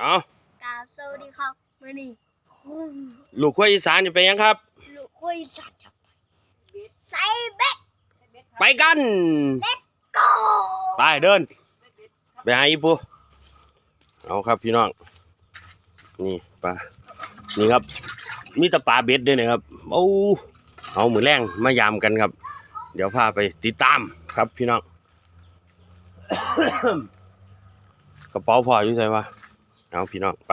เอากราบสวัสดีครับมื่อนี้คุ้มลูกขั้วอีสานนี่ไปยังครับ ลูกคุยสัตว์จะไปใส่เบ็ดไปกัน go ไปเดิน ไปหาอีปูเอาครับพี่น้อง นี่ปลา นี่ครับ มีแต่ปลาเบ็ดด้วยนะครับโอ้เอามือแรงมายามกันครับ เดี๋ยวพาไปติดตามครับพี่น้อง กระเป๋าพออยู่ใช่ปะ เอาพี่น้องไป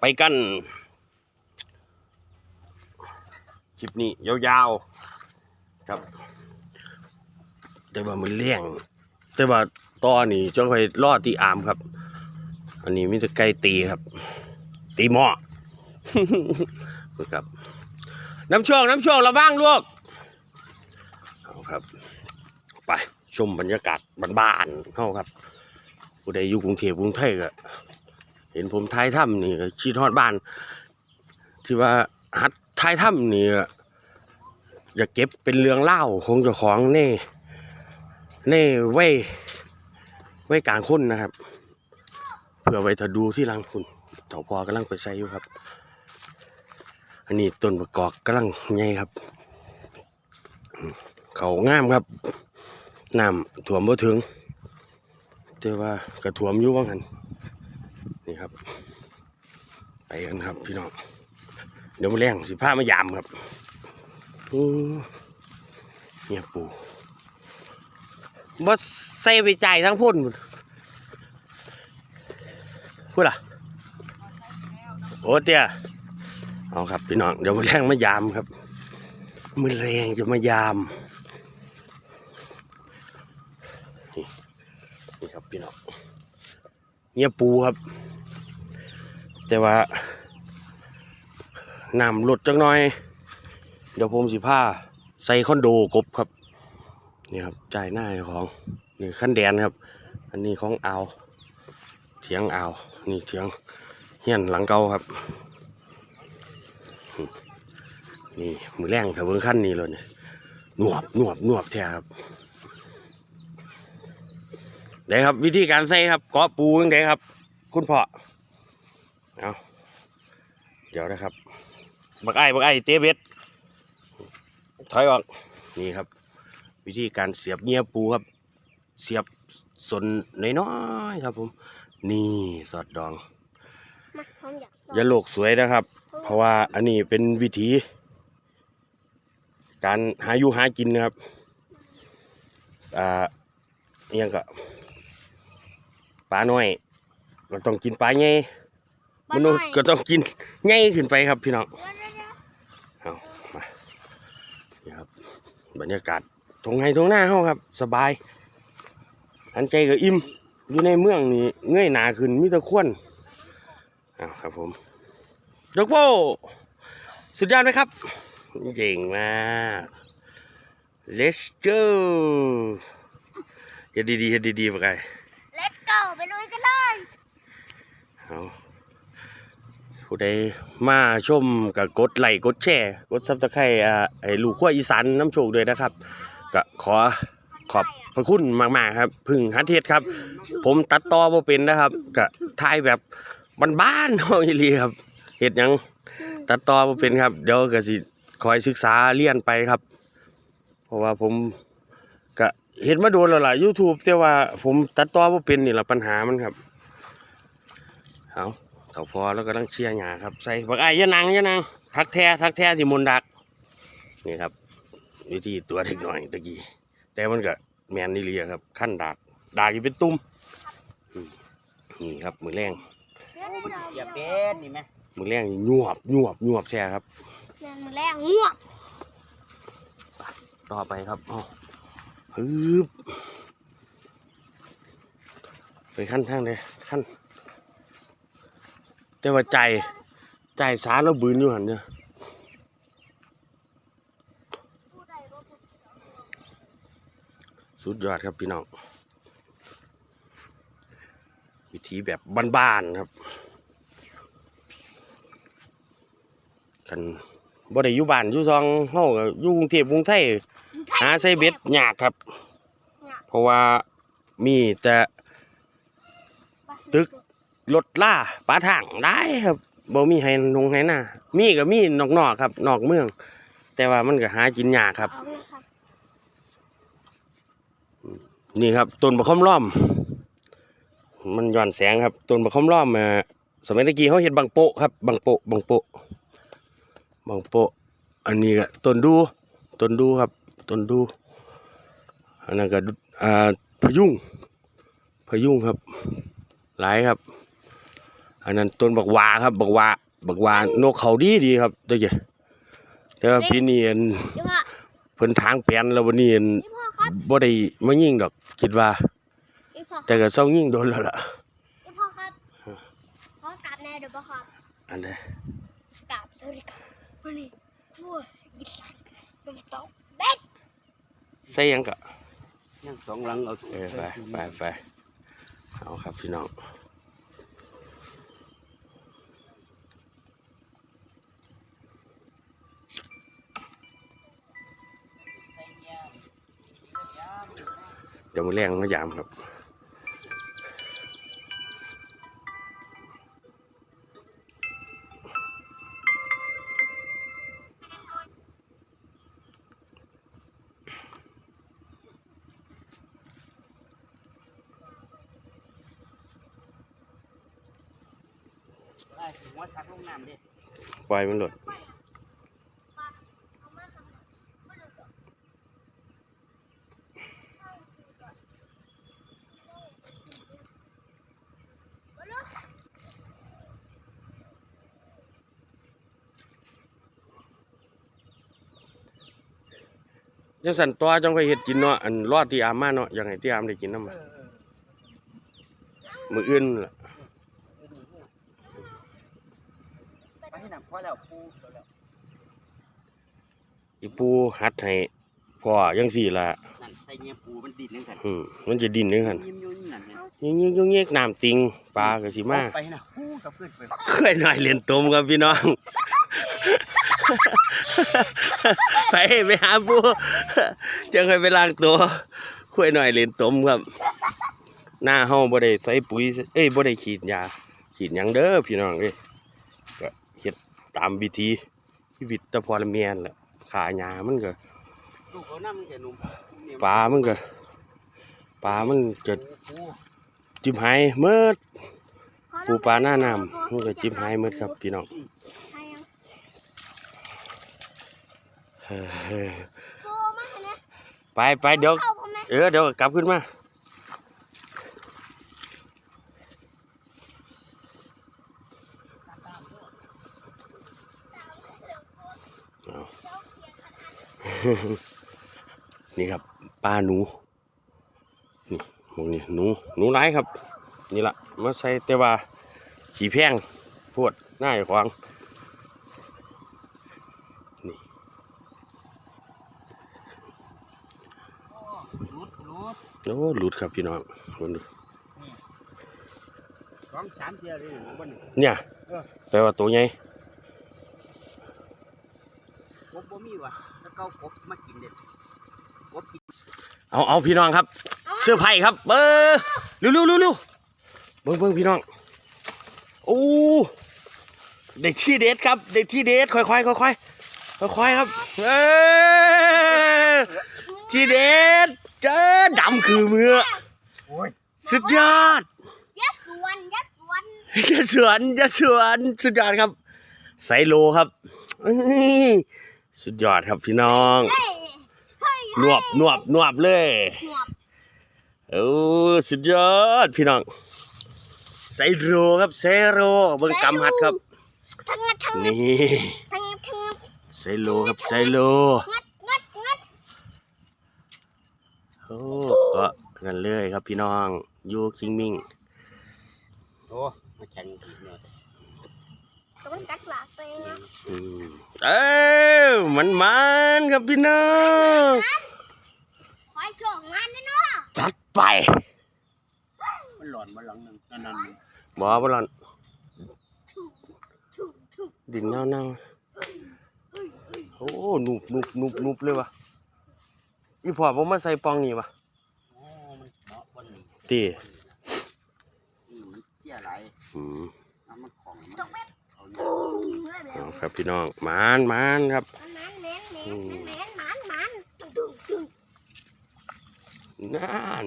ไปกันคลิปนี้ยาวๆครับ แต่ว่ามันเลี้ยง แต่ว่าตอนนี้จ้องไปรอดที่อามครับ อันนี้มีแต่ไก่ตีครับ ตีหม้อครับ น้ำช่วงน้ำช่วงระว่างลูกเอาครับ ไปชมบรรยากาศบ้านๆเข้าครับผู้ใดอยู่กรุงเทพกรุงไทยก็ เห็นผมท้ายถ้ำนี่ก็คิดฮอดบ้าน ที่ว่าฮัดท้ายถ้ำนี่อยากเก็บเป็นเรื่องเล่าของเจ้าของเน่เน่ไว้ไว้กลางคนนะครับเพื่อไว้ถ้าดูที่รังคุณเถาพอกำลังไปใส่อยู่ครับ อันนี้ต้นประกอบกำลังใหญ่ครับ เขางามครับน้ำถ่วมบ่ถึงแต่ว่ากระถ่วมอยู่ว่างันนี่ ครับ ไปกันครับพี่น้อง เดี๋ยวมาแรงสิผ้ามายามครับเนี่ยปูบ่ใส่ไปจ่ายทั้งพุ่นพูดล่ะ โอ้เตี้ยเอาครับพี่น้อง เดี๋ยวมาแรงมายามครับมือแรงจะมายามนี่นี่ครับพี่น้องเนี่ยปูครับ แต่ว่าน้ำลดจังหน่อย เดี๋ยวผมสิผ้าใส่คอนโดกบครับ นี่ครับจ่ายหน้าของนี่ขั้นแดนครับ อันนี้ของอาวเถียงอาวนี่เถียงเฮียนหลังเก่าครับ นี่มือแรงถ้าเบิ่งขั้นนี้เลยเนี่ยหนวบหนวบหนวบแท้ครับได้ครับ วิธีการใส่ครับเกาะปูยังไงครับ คุณพ่อ เอาเดี๋ยวนะครับ บักไอ้บักไอ้เตะเบ็ดถอยออกนี่ครับ วิธีการเสียบเงียปูครับ เสียบสนน้อยๆครับผม นี่สอดดองมาผมอยากลอง อย่าโลกสวยนะครับ เพราะว่าอันนี้เป็นวิธี การหาอยู่หากินนะครับอ่าอิหยังก็ปลาน้อยก็ต้องกินปลาใหญ่ มนุษย์ก็ต้องกินใหญ่ขึ้นไปครับพี่น้องเอามานี่ครับบรรยากาศทงไห้ทงหน้าเฮาครับ สบายอันใจก็อิ่มอยู่ในเมืองนี่เงยหนาขึ้นมีแตะควนอ้าวครับผมยกโบสุดยอดไหมครับเก่งมาก let's go เฮ็ดดีๆเฮ็ดดีๆไปไกลเล็กเก่าไปลุยกันเลย เอา ผู้ใดมาชมกับกดไลค์กดแชร์กดซับสไครต์อ่ไอ้ลูกขั้วอีสานน้ำโชคด้วยนะครับก็ขอขอบพระคุณมากๆครับ พึ่งฮัทเทศครับ ผมตัดต่อบ่เป็นนะครับก็ถ่ายแบบบ้านๆเฮาอีหลีครับเฮ็ดหยังตัดต่อบ่เป็นครับ เดี๋ยวก็สิคอยศึกษาเรียนไปครับ เพราะว่าผมก็เห็นมาโดนแล้วล่ะ YouTube แต่ว่าผมตัดต่อบ่เป็นนี่ล่ะปัญหามันครับเอา เถ้าพอแล้วก็ต้องเชียร์หยาครับ ใส่บักอ้ายอยะนางอยะนางทักแท้ทักแท้ที่มนต์ดักนี่ครับวิธีตัวเล็กหน่อยตะกี้แต่มันก็แมนนี่เลียครับขั้นดากดากอยู่เป็นตุ้มอืมนี่ครับมือแรงอย่าเป็ดนี่ไหมมือแรงนี่ยวบยวบยวบแช่ครับแรงแรงง่วงต่อไปครับอ๋อฮึบไปขั้นทางเลยขั้น แต่ว่าใจ ใจสารแล้วบืนอยู่หันเนี่ยสุดยอดครับพี่น้อง วิธีแบบบ้านๆครับกันบ่ได้อยู่บ้านอยู่ซองเฮาก็อยู่กรุงเทพกรุงไทยหาใส่เบ็ดยากครับ เพราะว่ามีแต่ตึก รถล่าปลาถังได้ครับบ่มีให้นงให้หน้ามีก็มีนอกๆครับ นอกเมือง แต่ว่ามันก็หากินยากครับเอาเลยครับ นี่ครับต้นบะค่อมล้อม มันย้อนแสงครับต้นบะค่อมล้อมเอ่อสมัยตะกี้เขาเห็ดบางโปะครับบางโปะบางโปะบางโปะอันนี้ก็ต้นดูต้นดูครับต้นดูอันนั้นก็ดุอ่าพะยุงพะยุงครับ หลายครับ อันนั้นต้นบักหวาครับบักหวาบักหวานกเขาดีดีครับตัวเจ้แต่ว่าปีนี้อันพี่พ่อเพิ่นทางแปลนแล้ววันนี้อันพี่พ่อครับบ่ได้มายิงดอกคิดว่าพี่พ่อแต่ก็เศร้ายิงโดนแล้วล่ะพี่พ่อครับพ่อกลับแน่เดี๋ยวพ่อครับอันใดกลับเลยครับวันนี้โอ้ยกินสันน้ำตกเด็ดใส่หยังก็ยังสองหลังเอาเออไปไปไปเอาครับพี่น้อง เดี๋ยวมือแรงมายามครับได้หัวชักลงน้ำดิปล่อยมันหลด เอามาทำมันเอาต่อ จังสันตัวจังไปเฮ็ดกินเนาะอันรอดที่อามมาเนาะอยังไงที่อามได้กินน้ำอะมืออื่นล่ะไปให้หนักพอแล้วปูแล้วอีปูหัดให้พ่อยังสี่ละนั่นใส่เงี้ยปูมันดินนึงกันอืมมันจะดิ้นนึงหั่นยิ้มยุ่นนั่นไงยิงยิงยิงยิงน้ำติงปลาก็สิมาไปนะปูกับขึ้นไปเคยหน่อยเรียนตมครับพี่น้อง ไปไปหาปูจังเคยไปล้างตัวคุยหน่อยเรียนตมครับ หน้าเฮาบ่ได้ใส่ปุ๋ย เอ้ยบ่ได้ฉีดยาฉีดหยังเด้อพี่น้องเอ้ยก็เฮ็ดตามวิธีชีวิตแตะพอละเมียนแหละขาหญ้ามันก็ลูกเขาน้ำมันแค่นุ่มปลามันก็ปลามันจะปูจิบหายเมิดปูปลาหน้าน้ำมันก็จิบหายเมิดครับพี่น้อง ให้ยัง เฮ้ย โฟมาให้นะ ไปไปเดี๋ยวเข้าผมไหมเออเดี๋ยวกลับขึ้นมาเอานี่ครับปลาหนูนี่หมองนี่หนูหนูร้ายครับ นี่ละมาใส่แต่ว่าขี่แพงพวดหน้าอย่าขวาง รูดรูดโอ้หลุดครับพี่น้องคนดูสองสามเทียเลยบนเนี่ยเออแปลว่าตัวใหญ่กบบ่มีวะถ้าเก้ากบมากินเด็ดกบกินเอาเอาพี่น้องครับ เสื้อร์ไผ่ครับเบอร์เร็วเร็วเร็วเร็วเบิ้งเบิ้งพี่น้องโอ้ได้ที่เด็ดครับได้ที่เด็ดค่อยค่อยค่อยค่อยค่อยค่อยๆครับเออที่เด็ด เจอดำคือมือโอ้ยสุดยอดยัดสวนยัดสวนจะสวนจะสวนสุดยอดครับไซโลครับอื้อสุดยอดครับพี่น้องเฮ้ยเฮ้ยนวบนวบนวบเลยหนวบโอ้สุดยอดพี่น้องไซโรครับไซโรเบิ่งกำหัดครับทั้งงัดทั้งงัดนี่ทั้งงัดทั้งงัดไซโลครับไซโล งัดงัดงัด โอ้ก็กันเลยครับพี่น้องอยูคิงมิงโอ้มาแข่งกินเนี่ยแต่มันกัดหลากตัวเองนะอืมเอ้ามันมันๆครับพี่น้องคอยส่งงานนะเนาะจัดไปมันหลอนมาหลังหนึงนั่นนั่นบอบอลอนถูกถูกถูกดินเน่าเน่าๆโอ้หนุบหนุบหนุบหนุบเลยวะ อีพ่อผมมาใส่ปองนี่วะโอ้มันเนาะบนนี้ตีอืมเชี่ยหลายอืมน้ำมันของมันตกเบ็ดเอาอปุ้ยู่งเลยแล้เอาวครับพี่น้องหมานหมานครับมันมันแมนแมนแมนแมนมันมันตึ้งตึ้งตึ้งนั่น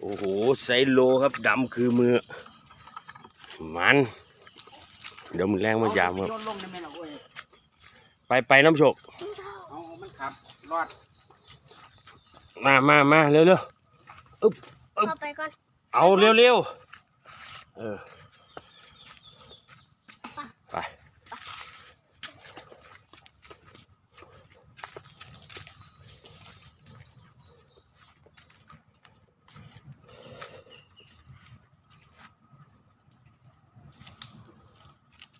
โอ้โหไซโลครับดำคือมือมัน เดี๋ยวมึงแรงมายามครับ โยนลงได้ไหมล่ะโอ้ยไปไปน้ำโชกตึ้งเท่าเอาเอามันขับรอด มามามาเร็วเร็วเข้าไปก่อน เอาเร็วเร็วเออไป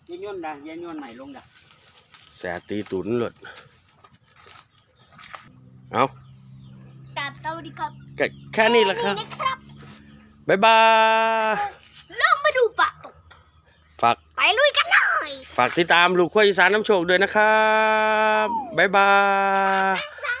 เย็นย่นนะเย็นย่นใหม่ลงนะแสตีตุนหลดเอากราบ สวัสดีครับแค่แค่นี้แหละครับนี่นะครับบ๊ายบายลองมาดูปะตกฝากไปลุยกันเลยฝากติดตามลูกขั้วอีสานน้ำโชคด้วยนะครับบ๊ายบายบ๊ายบาย